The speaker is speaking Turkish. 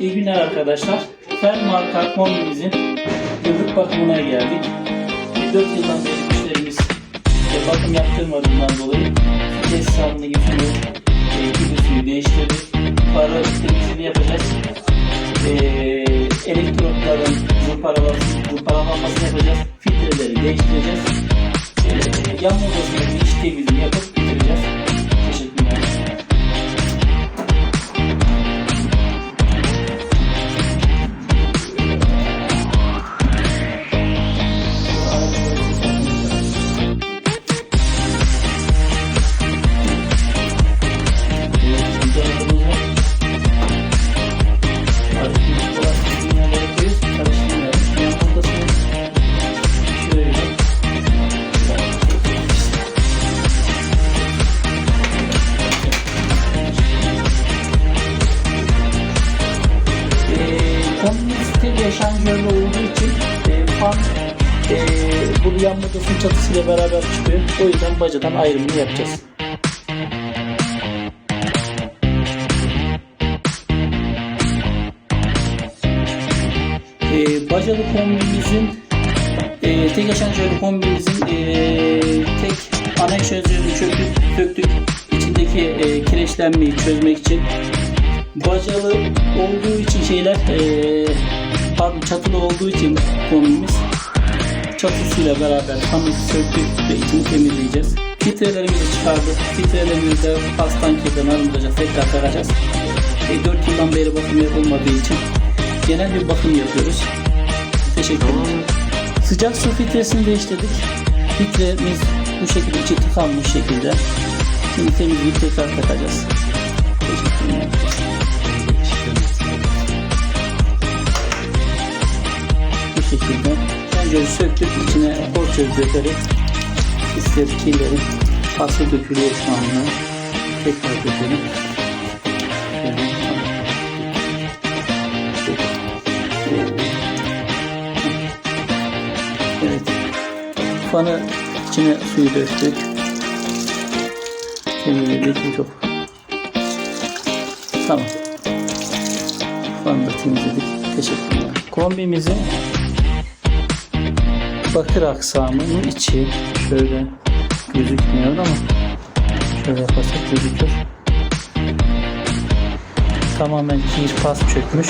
İyi günler arkadaşlar. Fer marka kombimizin yıllık bakımına geldik. 4 yıldan beri müşterimiz e, bakım yaptırmadığından dolayı vites salını getiriyor. E, gibi suyu değiştirdik. Para temizliğini yapacağız. E, elektrotların zımparalanması- zımparalanmasını yapacağız. Filtreleri değiştireceğiz. E, yan odasındaki iç temizliğini yapıp Tek yaşancörlü olduğu için e, fan e, bu yanma odasının çatısıyla beraber çıkıyor. O yüzden bacadan ayrımını yapacağız. e, bacalı kombimizin e, tek aşancörlü kombimizin e, tek ana aşancörünü çöktük, söktük. İçindeki e, kireçlenmeyi çözmek için bacalı olduğu için şeyler e, pardon çatılı olduğu için kombimiz çatısıyla beraber hamur söktük ve içini temizleyeceğiz. Filtrelerimizi çıkardık. Filtrelerimizi de pastan kirden arındıracağız. Tekrar takacağız. E, 4 yıldan beri bakım yapılmadığı için genel bir bakım yapıyoruz. Teşekkür ederim. Sıcak su filtresini değiştirdik. Filtremiz bu şekilde içi tıkanmış şekilde. Şimdi temizleyip tekrar takacağız. Şekilde. Önce söktük içine porçöz dökerek pisleri, kirleri pasta dökülüyor şu anda. Tekrar dökelim. Evet. Fanı içine suyu döktük. Temizledik çok. Tamam. Fanı da temizledik. Teşekkürler. Kombimizin bakır aksamının içi şöyle gözükmüyor ama şöyle yaparsak gözükür. Tamamen kir pas çökmüş.